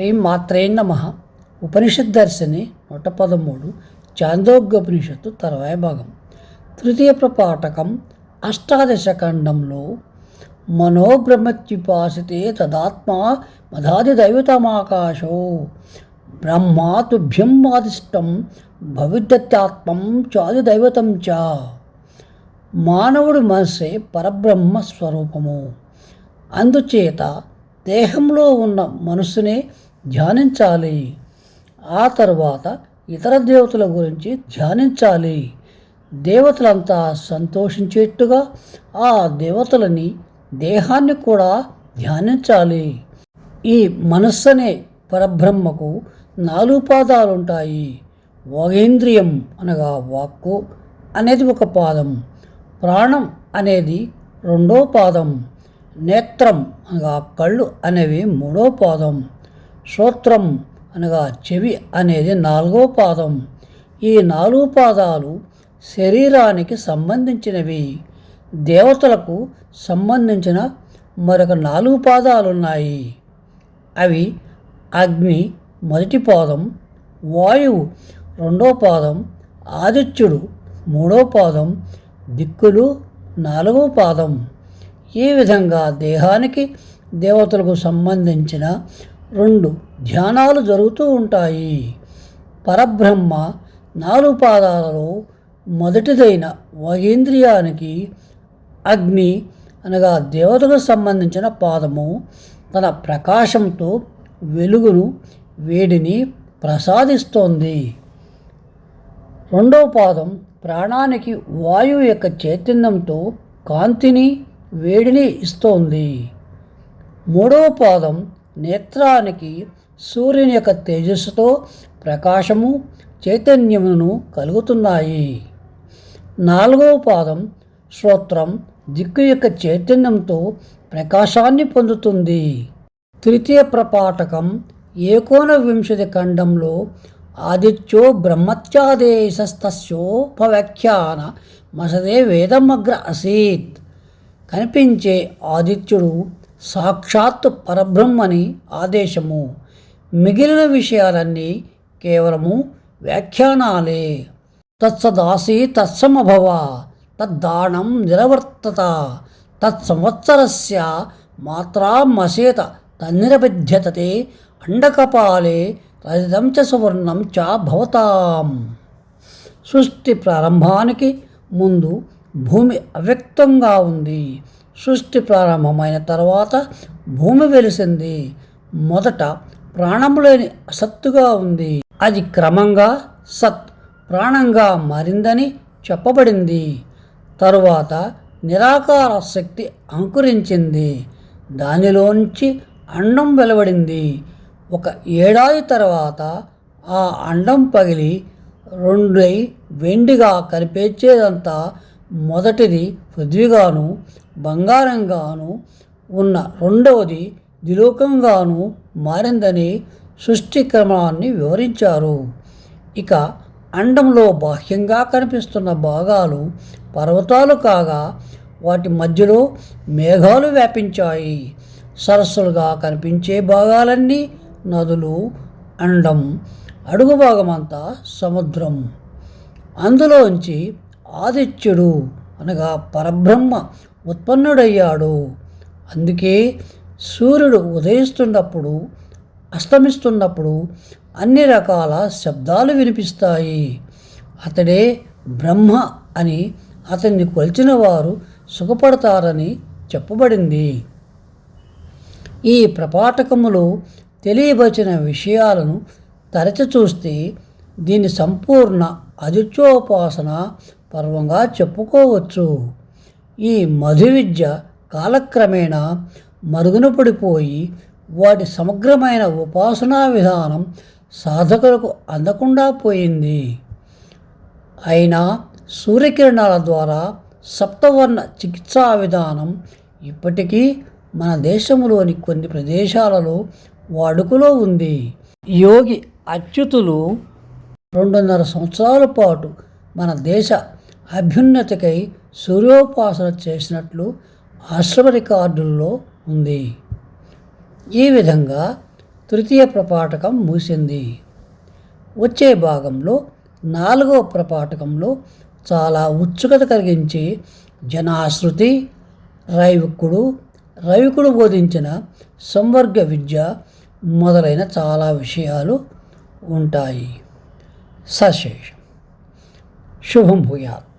శ్రీ మాత్రే నమ. ఉపనిషత్ దర్శిని నూట పదమూడు చాందోగ్యోపనిషత్తు తర్వాయ భాగం. తృతీయ ప్రపాఠకం అష్టాదశ ఖండంలో మనోబ్రహ్మత్యుపాసితే తదాత్మ మదాది దైవతమాకాశో. బ్రహ్మాతుభ్యం వాదిష్టం భవిద్యత్యాత్మం చాది దైవతం చ. మానవుడి మనసే పరబ్రహ్మ స్వరూపము. అందుచేత దేహంలో ఉన్న మనసునే ధ్యానించాలి. ఆ తర్వాత ఇతర దేవతల గురించి ధ్యానించాలి. దేవతలంతా సంతోషించేట్టుగా ఆ దేవతలని దేహాన్ని కూడా ధ్యానించాలి. ఈ మనస్సు అనే పరబ్రహ్మకు నాలుగు పాదాలు ఉంటాయి వాగేంద్రియం అనగా వాక్కు అనేది ఒక పాదం. ప్రాణం అనేది రెండో పాదం. నేత్రం అనగా కళ్ళు అనేవి మూడో పాదం. శ్రోత్రం అనగా చెవి అనేది నాలుగో పాదం. ఈ నాలుగు పాదాలు శరీరానికి సంబంధించినవి. దేవతలకు సంబంధించిన మరొక నాలుగు పాదాలు ఉన్నాయి అవి అగ్ని మొదటి పాదం వాయువు రెండో పాదం ఆదిత్యుడు మూడో పాదం దిక్కులు నాలుగో పాదం. ఈ విధంగా దేహానికి దేవతలకు సంబంధించిన రెండు ధ్యానాలు జరుగుతూ ఉంటాయి. పరబ్రహ్మ నాలుగు పాదాలలో మొదటిదైన వగేంద్రియానికి అగ్ని అనగా దేవతకు సంబంధించిన పాదము. తన ప్రకాశంతో వెలుగును వేడిని ప్రసాదిస్తోంది. రెండవ పాదం ప్రాణానికి వాయువు యొక్క చైతన్యంతో కాంతిని వేడిని ఇస్తోంది. మూడవ పాదం నేత్రానికి సూర్యుని యొక్క తేజస్సుతో ప్రకాశము చైతన్యమును కలుగుతున్నాయి. నాలుగవ పాదం శ్రోత్రం దిక్కు యొక్క చైతన్యంతో ప్రకాశాన్ని పొందుతుంది. తృతీయ ప్రపాఠకం ఏకోన వింశతి ఖండంలో ఆదిత్యో బ్రహ్మత్యాదేశస్తస్యోపవ్యాఖ్యాన మసదే వేదమగ్ర అసీత్. కనిపించే ఆదిత్యుడు సాక్షాత్ పరబ్రహ్మని ఆదేశము. మిగిలిన విషయాలన్నీ కేవలము వ్యాఖ్యానాలే. తత్సదాసి తత్సమభవ తద్దానం నిరవర్తత తత్సంవత్సరస్య మాత్రామసేత తన్నిరబిధ్యతతే అండకపాలే రజితం చ సువర్ణం చ భవతాం. సృష్టి ప్రారంభానికి ముందు భూమి అవ్యక్తంగా ఉంది. సృష్టి ప్రారంభమైన తర్వాత భూమి వెలిసింది. మొదట ప్రాణము లేని అసత్తుగా ఉంది. అది క్రమంగా సత్ ప్రాణంగా మారిందని చెప్పబడింది. తరువాత నిరాకార శక్తి అంకురించింది. దానిలోంచి అండం వెలువడింది. ఒక ఏడాది తర్వాత ఆ అండం పగిలి రెండై వెండిగా కనిపించేదంతా మొదటిది పృథ్వీగాను బంగారంగాను ఉన్న రెండవది దిలోకంగాను మారిందని సృష్టి క్రమాన్ని వివరించారు. ఇక అండంలో బాహ్యంగా కనిపిస్తున్న భాగాలు పర్వతాలు కాగా వాటి మధ్యలో మేఘాలు వ్యాపించాయి. సరస్సులుగా కనిపించే భాగాలన్నీ నదులు అండం అడుగు భాగమంతా సముద్రం. అందులోంచి ఆదిత్యుడు అనగా పరబ్రహ్మ ఉత్పన్నుడయ్యాడు. అందుకే సూర్యుడు ఉదయిస్తున్నప్పుడు అస్తమిస్తున్నప్పుడు అన్ని రకాల శబ్దాలు వినిపిస్తాయి. అతడే బ్రహ్మ అని అతన్ని కొలిచిన వారు సుఖపడతారని చెప్పబడింది. ఈ ప్రపాఠకములో తెలియబచిన విషయాలను తరచి చూస్తే దీని సంపూర్ణ అదిత్యోపాసన పర్వంగా చెప్పుకోవచ్చు. ఈ మధు విద్య కాలక్రమేణా మరుగున పడిపోయి వాటి సమగ్రమైన ఉపాసనా విధానం సాధకులకు అందకుండా పోయింది. అయినా సూర్యకిరణాల ద్వారా సప్తవర్ణ చికిత్సా విధానం ఇప్పటికీ మన దేశంలోని కొన్ని ప్రదేశాలలో వాడుకలో ఉంది. యోగి అచ్యుతులు రెండున్నర సంవత్సరాల పాటు మన దేశ అభ్యున్నతికై సూర్యోపాసన చేసినట్లు ఆశ్రమ రికార్డుల్లో ఉంది. ఈ విధంగా తృతీయ ప్రపాఠకం ముగిసింది. వచ్చే భాగంలో నాలుగవ ప్రపాఠకంలో చాలా ఉత్సుకత కలిగించి జనాశ్రుతి రైవుకుడు రవికుడు బోధించిన సంవర్గ విద్య మొదలైన చాలా విషయాలు ఉంటాయి. సశేషం. శుభం భూయాత్.